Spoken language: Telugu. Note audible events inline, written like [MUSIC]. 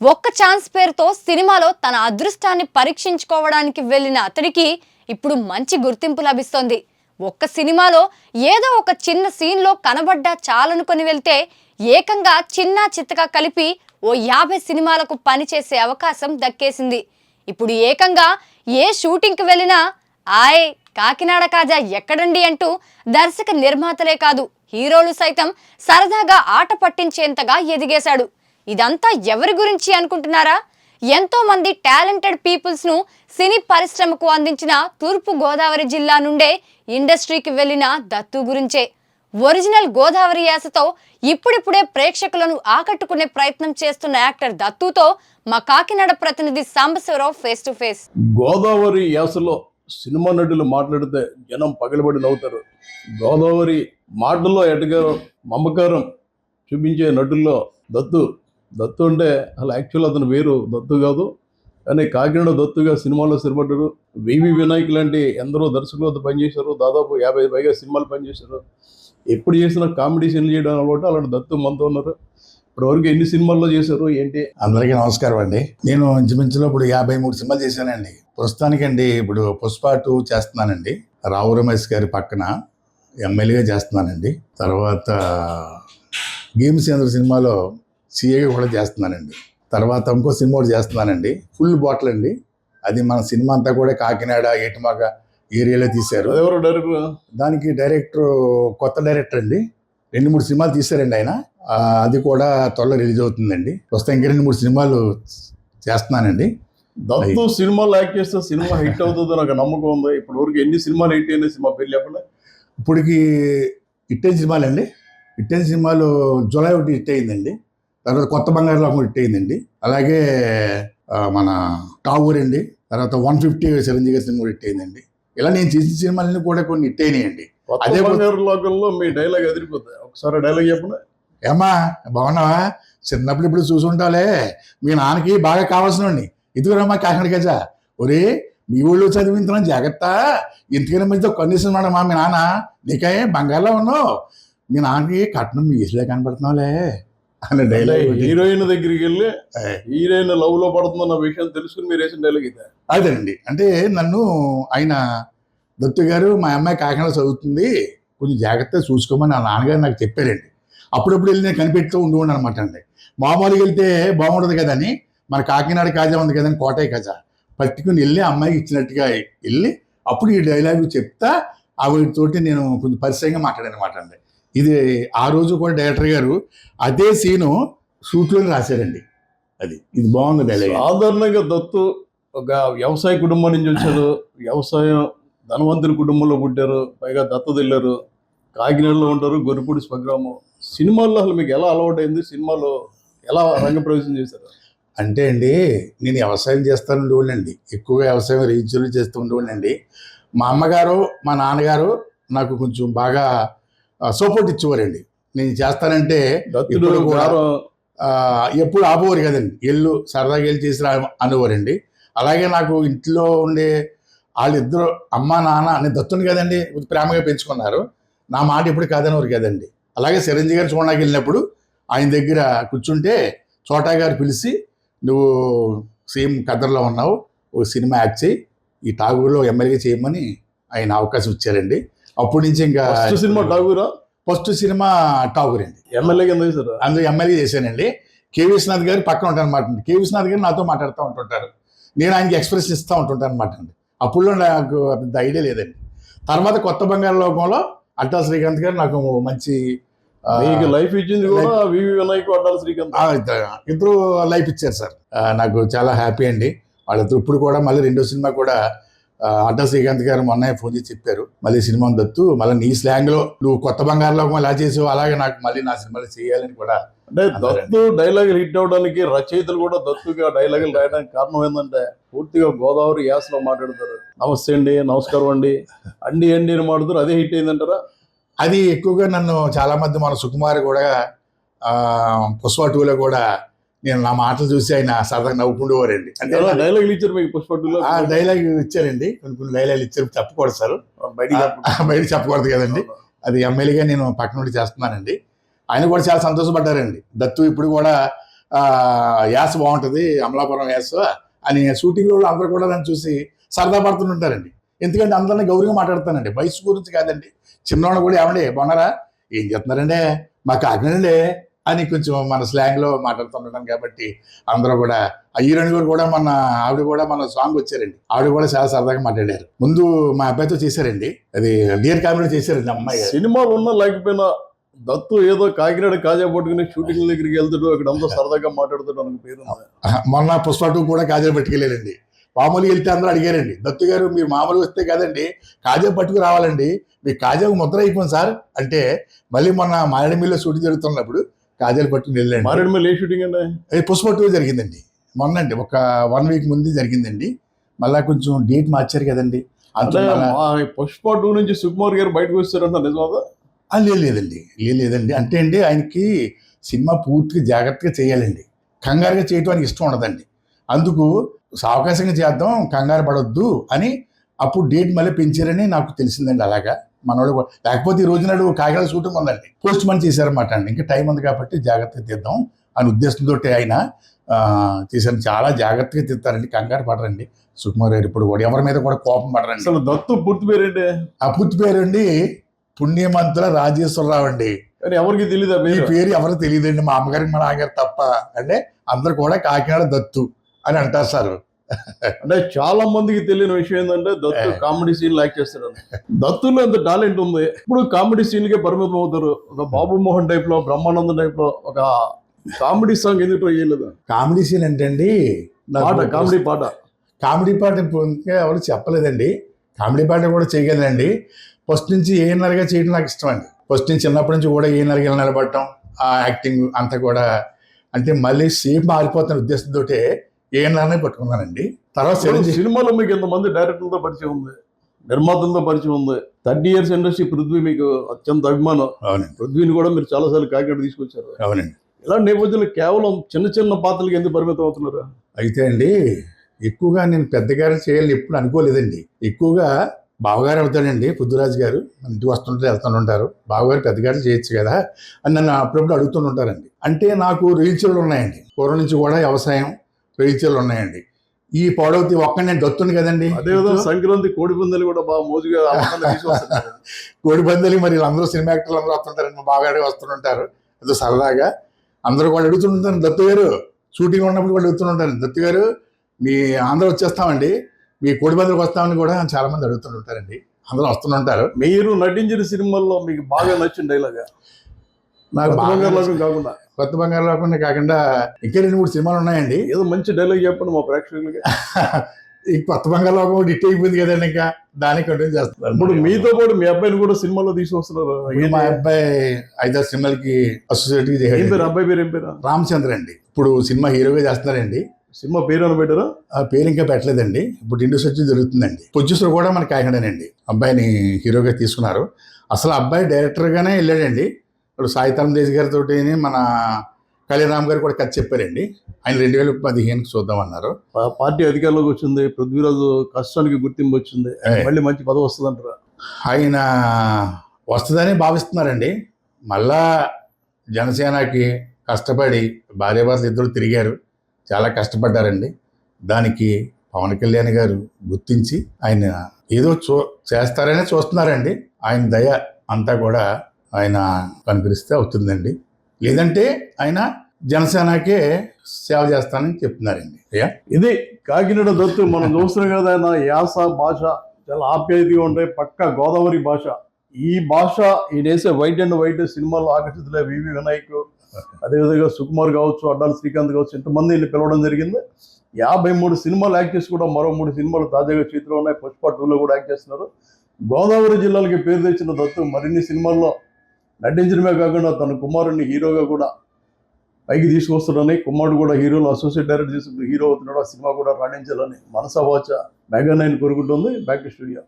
ఒక్క ఛాన్స్ పేరుతో సినిమాలో తన అదృష్టాన్ని పరీక్షించుకోవడానికి వెళ్ళిన అతడికి ఇప్పుడు మంచి గుర్తింపు లభిస్తోంది. ఒక్క సినిమాలో ఏదో ఒక చిన్న సీన్లో కనబడ్డా చాలనుకొని వెళ్తే ఏకంగా చిన్న చిత్తగా కలిపి ఓ యాభై సినిమాలకు పనిచేసే అవకాశం దక్కేసింది. ఇప్పుడు ఏకంగా ఏ షూటింగ్కి వెళ్ళినా ఆయ్ కాకినాడ కాజా ఎక్కడండి అంటూ దర్శక నిర్మాతలే కాదు హీరోలు సైతం సరదాగా ఆట పట్టించేంతగా ఎదిగేశాడు. ఇదంతా ఎవరి గురించి అనుకుంటున్నారా? ఎంతో మంది టాలెంటెడ్ పీపుల్స్ను సినీ పరిశ్రమకు అందించిన తూర్పు గోదావరి జిల్లా నుండే ఇండస్ట్రీకి వెళ్ళిన దత్తు గురించే. ఒరిజినల్ గోదావరి యాసతో ఇప్పుడిప్పుడే ప్రేక్షకులను ఆకట్టుకునే ప్రయత్నం చేస్తున్న యాక్టర్ దత్తుతో మా కాకినాడ ప్రతినిధి Sambasiva Rao face to face Godavari యాసలో cinema నటులు మాట్లాడితే జనం పగలబడి నవ్వుతారు. గోదావరి మాటల్లో ఎటగా మమకారం చూపించే నటుల్లో దత్తు దత్తు అంటే అసలు యాక్చువల్ అతను వేరు దత్తు కాదు. కానీ కాకినాడ దత్తుగా సినిమాలో స్థిరపడ్డారు వివి వినాయక్ లాంటి ఎందరో దర్శకులు వద్ద పనిచేశారు. దాదాపు యాభై పైగా సినిమాలు పనిచేశారు. ఎప్పుడు చేసినా కామెడీ సీన్లు చేయడం అలవాటు అలాంటి దత్తు మనతో ఉన్నారు. ఇప్పటివరకు ఎన్ని సినిమాల్లో చేశారు ఏంటి? అందరికీ నమస్కారం అండి. నేను ఇంచుమించులో ఇప్పుడు యాభై మూడు సినిమాలు చేశానండి. ప్రస్తుతానికండి ఇప్పుడు పుష్ప టూ చేస్తున్నానండి. రావు రమేష్ గారి పక్కన ఎమ్మెల్యేగా చేస్తున్నానండి. తర్వాత గేమ్స్ సేంద్ర సినిమాలో సీఏగా కూడా చేస్తున్నానండి. తర్వాత ఇంకో సినిమా కూడా చేస్తున్నానండి. ఫుల్ బాటిల్ అండి. అది మన సినిమా అంతా కూడా కాకినాడ ఏటుమాక ఏరియాలో తీశారు. ఎవరు డైరెక్టర్ దానికి డైరెక్టర్ కొత్త డైరెక్టర్ అండి. రెండు మూడు సినిమాలు తీశారండి ఆయన. అది కూడా త్వరలో రిలీజ్ అవుతుందండి. ప్రస్తుతం ఇంకా రెండు మూడు సినిమాలు చేస్తున్నానండి. దత్తు సినిమాలో యాక్ట్ చేస్తే సినిమా హిట్ అవుతుందో నాకు నమ్మకం ఉంది. ఇప్పటివరకు ఎన్ని సినిమాలు హిట్ అయిన సినిమా పేరు చెప్పండి. ఇప్పటికి ఇట్టైన సినిమాలు అండి ఇట్టైన సినిమాలు జులై ఒకటి హిట్ అయిందండి. తర్వాత కొత్త బంగారులో ఒకటి హిట్ అయిందండి. అలాగే మన టావూర్ అండి. తర్వాత వన్ ఫిఫ్టీ చిరంజీవి సినిమా కూడా హిట్ అయిందండి. ఇలా నేను చేసిన సినిమాలన్నీ కూడా కొన్ని హిట్ అయినాయండి. అదే లోకల్లో మీ డైలాగ్ ఎదిరిపోతుంది ఒకసారి డైలాగ్ చెప్పండి ఏమ్మా బాగున్నావా? చిన్నప్పుడు ఇప్పుడు చూసుంటాలే మీ నాన్నకి బాగా కావాల్సినండి ఇదిగురమ్మా కాకినాడ గజా. ఒరే మీ ఊళ్ళో చదివించడం జాగ్రత్త. ఇంటికైనా మధ్య కండిషన్ ఉన్నాడు మా మీ నాన్న? నీకే బంగారులో ఉన్నావు. మీ నాన్నకి కట్నం మీ ఇసులే కనపడుతున్నావులే. అనే డైలాగ్ హీరోయిన్ దగ్గరికి వెళ్ళి హీరోయిన్ లవ్లో పడుతుందన్న విషయం తెలుసుకుని మీరు వేసిన డైలాగ్ అయితే అదేనండి. అంటే నన్ను ఆయన దత్తు గారు మా అమ్మాయి కాకినాడ చదువుతుంది. కొంచెం జాగ్రత్తగా చూసుకోమని నా నాన్నగారు నాకు చెప్పారండి. అప్పుడప్పుడు వెళ్ళి నేను కనిపెడుతూ ఉండేవాడు అనమాట అండి. మామూలుగా వెళ్తే బాగుండదు కదని మన కాకినాడ కాజా ఉంది కదని కోటయ్య కాజా. పట్టుకుని వెళ్ళి అమ్మాయికి ఇచ్చినట్టుగా వెళ్ళి అప్పుడు ఈ డైలాగ్ చెప్తా ఆవిడతోటి నేను కొంచెం పరిచయంగా మాట్లాడాను అనమాట అండి. ఇది ఆ రోజు కూడా డైరెక్టర్ గారు అదే సీను షూట్లోనే రాశారండి. అది ఇది బాగుంది డైలాగ్ సాధారణంగా దత్తు ఒక వ్యవసాయ కుటుంబం నుంచి వచ్చారు వ్యవసాయం ధనవంతుడి కుటుంబంలో పుట్టారు. పైగా దత్తత వెళ్ళారు కాకినాడలో ఉంటారు. గొరిపూడి స్వగ్రామం. సినిమాల్లో అసలు మీకు ఎలా అలవాటైంది? సినిమాలో ఎలా రంగప్రవేశం చేశారు? అంటే అండి నేను వ్యవసాయం చేస్తాను ఉండేవాడినండి. ఎక్కువగా వ్యవసాయం రీచులు చేస్తూ ఉండేవాడినండి. మా అమ్మగారు మా నాన్నగారు నాకు కొంచెం బాగా సపోర్ట్ ఇచ్చేవారండి నేను చేస్తానంటే ఇప్పుడు కూడా- ఎప్పుడు ఆపోవారు కదండి. ఎల్లు సరదాగా వెళ్ళి చేసి రా అనేవారండి అలాగే నాకు ఇంట్లో ఉండే వాళ్ళిద్దరు అమ్మ నాన్న నేను దత్తుని కదండి ప్రేమగా పెంచుకున్నారు. నా మాట ఎప్పుడు కాదనేవారు కదండి. అలాగే చిరంజీవి గారు చూడడానికి వెళ్ళినప్పుడు ఆయన దగ్గర కూర్చుంటే చోటా గారు పిలిచి నువ్వు సేమ్ కథల్లో ఉన్నావు ఓ సినిమా యాక్ట్ చేయి ఈ టాగూర్లో ఎమ్మెల్యే చేయమని ఆయన అవకాశం ఇచ్చారండి. అప్పటి నుంచి ఇంకా ఫస్ట్ సినిమా ఠాగూరా? ఫస్ట్ సినిమా టాగూర్ అండి ఎమ్మెల్యే కింద చేశారు? అందులో ఎమ్మెల్యే చేశానండి. కే విశ్వనాథ్ గారు పక్కన ఉంటారు అనమాట కే విశ్వనాథ్ గారు నాతో మాట్లాడుతూ ఉంటుంటారు. నేను ఆయనకి ఎక్స్ప్రెస్ ఇస్తూ ఉంటుంటాను అనమాట అండి. అప్పుడులో నాకు పెద్ద ఐడియా లేదండి. తర్వాత కొత్త బంగారు లోకంలో అట్టా శ్రీకాంత్ గారు నాకు మంచి మీకు లైఫ్ ఇచ్చింది కూడా వివి వినాయక్ అడ్డాలి శ్రీకాంత్. ఇద్దరు- లైఫ్ ఇచ్చారు సార్. నాకు చాలా హ్యాపీ అండి. వాళ్ళిద్దరు ఇప్పుడు కూడా మళ్ళీ రెండో సినిమా కూడా అడ్డా శ్రీకాంత్ గారు మొన్న ఫోన్ చేసి చెప్పారు. మళ్ళీ సినిమా దత్తు. మళ్ళీ నీ స్లాంగ్లో నువ్వు కొత్త బంగారులో ఎలా చేసావు అలాగే నాకు మళ్ళీ నా సినిమాలు చేయాలని కూడా అంటే దత్తు డైలాగులు హిట్ అవడానికి రచయితలు కూడా దత్తుగా డైలాగులు రాయడానికి కారణం ఏంటంటే పూర్తిగా గోదావరి యాసలో మాట్లాడతారు. నమస్తే అండి నమస్కారం అండి. అండి అండి అని మాట్లాడుతారు. అదే హిట్ అయిందంటారా? అది ఎక్కువగా నన్ను చాలా మంది మన సుకుమార్ కూడా ఆ, పుష్ప టూలో కూడా నేను నా మాటలు చూసి ఆయన సరదాగా నవ్వుకుండేవారండి. అంటే డైలాగులు ఇచ్చారు మీకు పుష్పట్టులో ఆ డైలాగ్ ఇచ్చారండి. కొన్ని కొన్ని డైలాగులు ఇచ్చారు చెప్పకూడదు సార్. బయట చెప్పకూడదు. కదండి. అది ఎమ్మెల్యేగా నేను పక్కన నుండి చేస్తున్నానండి. ఆయన కూడా చాలా సంతోషపడ్డారండి. దత్తు ఇప్పుడు కూడా యాస బాగుంటుంది అమలాపురం యాస అని షూటింగ్ వాళ్ళు అందరూ కూడా నన్ను చూసి సరదా పడుతుంటారండి ఎందుకంటే అందరినీ గౌరవంగా మాట్లాడతానండి. వయసు గురించి కాదండి. చిన్నవాళ్ళు కూడా ఏమండి బాగున్నారా? ఏం చెప్తున్నారండి మా కాకినాడండి అని కొంచెం మన స్లాంగ్లో మాట్లాడుతుంటాను కాబట్టి అందరూ కూడా ఆ హీరోయిన్ గారు కూడా మన ఆవిడ కూడా మన సాంగ్ వచ్చారండి. ఆవిడ కూడా చాలా సరదాగా మాట్లాడారు. ముందు మా అబ్బాయితో చేశారండి. అది డియర్ కామెడీ చేశారండి అమ్మాయి. సినిమాలు ఉన్నా లేకపోయినా దత్తు ఏదో కాకినాడ కాజా పట్టుకుని షూటింగ్ దగ్గరికి వెళ్తాడు అక్కడ అంతా సరదాగా మాట్లాడుతాడు పేరు మొన్న పుష్ప టూ కూడా కాజా పట్టుకెళ్ళారండి. మామూలుగా వెళ్తే అందరూ అడిగారండి దత్తు గారు మీరు మామూలుగా వస్తే కదండి కాజా పట్టుకు రావాలండి మీకు కాజాకు ముద్ర అయిపోయింది సార్. అంటే మళ్ళీ మొన్న మారేడుమిల్లో షూటింగ్ జరుగుతున్నప్పుడు కాజాలు పట్టుకుని వెళ్ళండి. మారేడు మీద ఏ షూటింగ్ అండి? అది పుష్ప టూ జరిగిందండి. మొన్న అండి ఒక వన్ వీక్ ముందు జరిగిందండి. మళ్ళా కొంచెం డేట్ మార్చారు కదండి. పుష్ప టూ నుంచి సుకుమార్ గారు బయటకు వచ్చారంట నిజమా లేదు లేదండి లేదు లేదండి. అంటే అండి ఆయనకి సినిమా పూర్తిగా జాగ్రత్తగా చేయాలండి. కంగారుగా చేయటం ఆయనకి ఇష్టం ఉండదండి. అందుకు సావకాశంగా చేద్దాం కంగారు పడొద్దు అని అప్పుడు డేట్ మళ్ళీ పెంచారని నాకు తెలిసిందండి అలాగా. మనోడు లేకపోతే ఈ రోజు నాడు కాకినాడ షూటింగ్ ఉందండి. పోస్ట్ మన్ చేశారన్నమాట అండి. ఇంకా టైం ఉంది కాబట్టి జాగ్రత్తగా తీద్దాం అని ఉద్దేశంతో ఆయన ఆ, చేశారు చాలా జాగ్రత్తగా తీస్తారండి. కంగారు పడరండి. సుకుమార్ గారు ఇప్పుడు కూడా ఎవరి మీద కూడా కోపం పడరండి. అసలు దత్తు పూర్తి పేరేంటి? ఆ పూర్తి పేరండి పుణ్యమంతుల రాజేశ్వరరావు అండి. ఎవరికి తెలియదు ఈ పేరు? పేరు ఎవరు తెలియదండి మా అమ్మగారికి మా నాన్నగారు తప్ప. అంటే అందరు కూడా కాకినాడ దత్తు అని అంటారు సార్. అంటే చాలా మందికి తెలియని విషయం ఏంటంటే దత్తు కామెడీ సీన్ యాక్ట్ చేస్తాడు. దత్తులో ఎంత టాలెంట్ ఉంది? ఇప్పుడు కామెడీ సీన్ కే పరిమితం అవుతారు. ఒక బాబు మోహన్ టైప్లో బ్రహ్మానందం టైప్లో ఒక కామెడీ సాంగ్ ఎందుకు ట్రై చేయలేదు? కామెడీ సీన్ ఏంటండి? నాకు పాట కామెడీ పాట. కామెడీ పాట ఎవరు చెప్పలేదండి. కామెడీ పాట కూడా చేయగలండి ఫస్ట్ నుంచి ఏఎన్ఆర్గా చేయడం నాకు ఇష్టం అండి. ఫస్ట్ నుంచి చిన్నప్పటి నుంచి కూడా ఏఎన్ఆర్గా నిలబడటం ఆ యాక్టింగ్ అంతా కూడా. అంటే మళ్ళీ సేమ్ మారిపోతున్న ఉద్దేశంతో ఏఎన్ఆర్నే పట్టుకున్నానండి. తర్వాత సినిమాలో మీకు ఎంతమంది డైరెక్టర్లతో పరిచయం ఉంది? నిర్మాతలతో పరిచయం ఉంది? థర్టీ ఇయర్స్ ఇండస్ట్రీ పృథ్వీ మీకు అత్యంత అభిమానం. అవునండి. పృథ్వీని కూడా మీరు చాలా సార్లు కాకినాడ తీసుకొచ్చారు. అవునండి. ఇలా నేపథ్యంలో కేవలం చిన్న చిన్న పాత్రలకు ఎందుకు పరిమితం అవుతున్నారు? అయితే అండి ఎక్కువగా నేను పెద్దగారు చేయాలని ఎప్పుడు అనుకోలేదండి. ఎక్కువగా బావగారు అవుతాడండి పుద్దురాజు గారు. ఇంటికి వస్తుంటే వెళ్తుంటారు బావగారు పెద్దగారు చేయొచ్చు కదా అని నన్ను అప్పుడప్పుడు అడుగుతుంటారండి అంటే నాకు రీల్చర్లు ఉన్నాయండి. పూర్వం నుంచి కూడా వ్యవసాయం రీల్చర్లు ఉన్నాయండి. ఈ పౌడవతి ఒక్క నేను దత్తుని కదండి. అదేవిధంగా సంక్రాంతి కోడి పందాలు కూడా బాగా మోజుగా అమ్మకాలు తీసుకొస్తున్నారు [LAUGHS] కోడి పందాలు మరి వీళ్ళందరూ సినిమా యాక్టర్లు అందరూ వస్తుంటారండి. బావగారు వస్తుంటారు. అది సరదాగా. అందరూ కూడా అడుగుతుంటారు దత్తు గారు షూటింగ్ ఉన్నప్పుడు కూడా అడుగుతుంటారు దత్తు గారు మీ ఆంధ్ర వచ్చేస్తామండి. మీ కోడి పందాలకు వస్తామని కూడా చాలా మంది అడుగుతుంటారండి అందరూ వస్తుంటారు మీరు నటించిన సినిమాల్లో మీకు బాగా నచ్చిన డైలాగ్ నాకు బాగా కాకుండా. కొత్త బంగారు లేకుండా కాకుండా ఇంకా రెండు మూడు సినిమాలు ఉన్నాయండి. ఏదో మంచి డైలాగ్ చెప్పండి మా ప్రేక్షకులకి. [LAUGHS] ఈ కొత్త బంగారు లోకం ఒకటి హిట్ అయిపోయింది కదండి ఇంకా. దానికి కంటిన్యూ చేస్తున్నారు. ఇప్పుడు మీతో పాటు మీ అబ్బాయిని కూడా సినిమాలో తీసుకొస్తున్నారు. మా అబ్బాయి ఐదారు సినిమాలకి అసోసియేట్ ఏం చేశాడు పేరు? అబ్బాయి పేరు ఏం పేరు? రామచంద్ర అండి. ఇప్పుడు సినిమా హీరోగా చేస్తున్నారండి. సినిమా పేరు అని పెట్టారా? ఆ పేరు ఇంకా పెట్టలేదండి. ఇప్పుడు ఇండస్ వచ్చి జరుగుతుందండి. ప్రొడ్యూసర్ కూడా మన కాకినాడనండి. అబ్బాయిని హీరోగా తీసుకున్నారు. అసలు అబ్బాయి డైరెక్టర్గానే వెళ్ళాడండి. ఇప్పుడు సాయితరం దేశ్ గారితో మన కళ్యాణరామ్ గారు కూడా కథ చెప్పారండి. ఆయన రెండు వేల పదిహేనుకి చూద్దామన్నారు. పార్టీ అధికారంలోకి వచ్చింది పృథ్వీరాజు కష్టానికి గుర్తింపు వచ్చింది. మళ్ళీ మంచి పదవి వస్తుంది అంటారా ఆయన వస్తుందని భావిస్తున్నారండి. మళ్ళా జనసేనకి కష్టపడి భార్యాభర్తలు ఇద్దరు తిరిగారు. చాలా కష్టపడ్డారండి. దానికి పవన్ కళ్యాణ్ గారు గుర్తించి ఆయన ఏదో చూ చేస్తారనే చూస్తున్నారండి. ఆయన దయ అంతా కూడా ఆయన కనిపిస్తే అవుతుందండి. లేదంటే ఆయన జనసేనకే సేవ చేస్తానని చెప్తున్నారండి. అయ్యా? ఇది కాకినాడ దత్తు మనం చూస్తున్నాం కదా ఆయన యాస భాష చాలా ఆప్యాయతగా ఉంటాయి పక్క గోదావరి భాష. ఈ భాష ఈ వేసే వైట్ అండ్ వైట్ సినిమాలో ఆకర్షితులే వివి వినాయక్ అదేవిధంగా సుకుమార్ కావచ్చు అడ్డాల శ్రీకాంత్ కావచ్చు ఇంతమంది వీళ్ళు పిలవడం జరిగింది. యాభై మూడు సినిమాలు యాక్ట్ చేసి కూడా మరో మూడు సినిమాలు తాజాగా చేతిలో ఉన్నాయి పుష్ప టూలో కూడా యాక్ట్ చేస్తున్నారు. గోదావరి జిల్లాలకి పేరు తెచ్చిన దత్తు మరిన్ని సినిమాల్లో నటించడమే కాకుండా తన కుమారుడిని హీరోగా కూడా పైకి తీసుకొస్తున్నాడని కుమారుడు కూడా హీరోలో అసోసియేట్ డైరెక్టర్ చేసి హీరో అవుతున్నాడు ఆ సినిమా కూడా రాణించాలని మనసా వాచ మెగా నైన్ కోరుకుంటుంది బ్యాక్ టు స్టూడియో